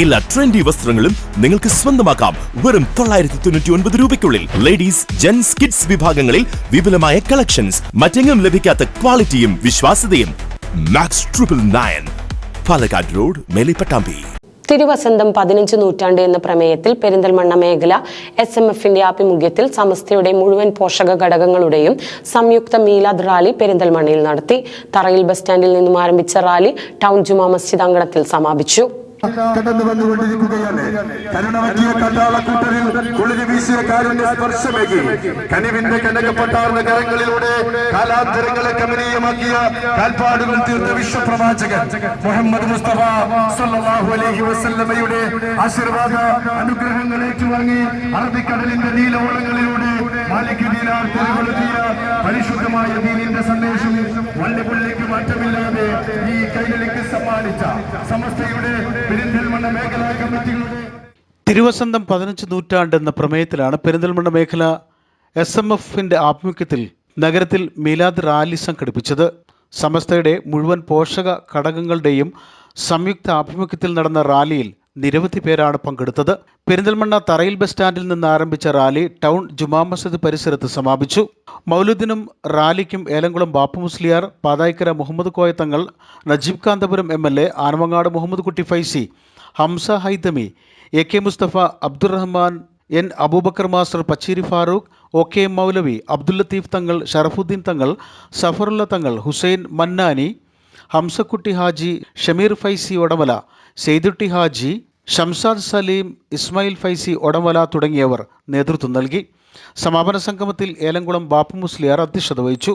എല്ലാ ട്രെൻഡി വസ്ത്രങ്ങളും നിങ്ങൾക്ക് സ്വന്തമാക്കാം. വെറും തൊള്ളായിരത്തി തൊണ്ണൂറ്റി ഒൻപത് രൂപയ്ക്കുള്ളിൽ. ലേഡീസ് ജെൻസ് കിഡ്സ് വിഭാഗങ്ങളിൽ വിപുലമായ കളക്ഷൻസ് മറ്റെങ്ങും ലഭിക്കാത്ത ക്വാളിറ്റിയും വിശ്വാസ്യതയും. Max triple nine Palakkad road Melipattambi. തിരുവസന്തം പതിനഞ്ച് നൂറ്റാണ്ട് എന്ന പ്രമേയത്തിൽ പെരിന്തൽമണ്ണ മേഖല എസ് എം എഫിന്റെ ആഭിമുഖ്യത്തിൽ സമസ്തയുടെ മുഴുവൻ പോഷക ഘടകങ്ങളുടെയും സംയുക്ത മീലാദ് റാലി പെരിന്തൽമണ്ണയിൽ നടത്തി. തറയിൽ ബസ് സ്റ്റാൻഡിൽ നിന്നും ആരംഭിച്ച റാലി ടൗൺ ജുമാ മസ്ജിദ് അങ്കണത്തിൽ സമാപിച്ചു. കടന്നു വന്നുകൊണ്ടിരിക്കുകയാണ്. കരുണമറ്റിയ കണ്ടാളക്കൂട്ടരിൽ കുളിരി വീശിയ കാലിന്റെ സ്പർശമേകി. കനിവിന്റെ കനകപ്പെട്ടാർന്ന കരങ്ങളിലൂടെ കാലാന്തരങ്ങളെ കമനീയമാക്കിയ കാൽപ്പാടുകൾ തീർത്ത വിശ്വപ്രവാചകൻ മുഹമ്മദ് മുസ്തഫ സല്ലല്ലാഹു അലൈഹി വസല്ലമയുടെ ആശീർവാദ അനുഗ്രഹങ്ങൾ ഏറ്റുവാങ്ങി അറബിക്കടലിന്റെ തെരുവെളുത്തിയ പരിശുദ്ധമായ ദീനിന്റെ സമ്മാനിച്ച സമസ്തയുടെ പെരിന്തൽമണ്ണ മേഖലാ കമ്മിറ്റികളുടെ തിരുവസന്തം പതിനഞ്ച് നൂറ്റാണ്ട് എന്ന പ്രമേയത്തിലാണ് പെരിന്തൽമണ്ണ മേഖല എസ് എം എഫിന്റെ ആഭിമുഖ്യത്തിൽ നഗരത്തിൽ മീലാദ് റാലി സംഘടിപ്പിച്ചത്. സമസ്തയുടെ മുഴുവൻ പോഷക ഘടകങ്ങളുടെയും സംയുക്ത ആഭിമുഖ്യത്തിൽ നടന്ന റാലിയിൽ നിരവധി പേരാണ് പങ്കെടുത്തത്. പെരിന്തൽമണ്ണ തറയിൽ ബസ് സ്റ്റാൻഡിൽ നിന്ന് ആരംഭിച്ച റാലി ടൗൺ ജുമാ മസ്ജിദ് പരിസരത്ത് സമാപിച്ചു. മൗലുദിനും റാലിക്കും Elamkulam Bapu Musliyar Pathayikkara Muhammad Koyathangal Najeeb Kanthapuram M L A Anamangad Muhammad Kutty Faizy Hamza Haithami A K Musthafa Abdurahman N Abubakar master Pacheeri Farooq O K Moulavi Abdul Latheef Thangal Sharafuddin Thangal Safarulla തങ്ങൾ ഹുസൈൻ മന്നാനി ഹംസക്കുട്ടി ഹാജി ഷമീർ ഫൈസി ഒടമല സെയ്തുട്ടി ഹാജി ഷംസാദ് സലീം ഇസ്മായിൽ ഫൈസി ഒടമല തുടങ്ങിയവർ നേതൃത്വം നൽകി. സമാപന സംഗമത്തിൽ ഏലംകുളം ബാപ്പു മുസ്ലിയാർ അധ്യക്ഷത വഹിച്ചു.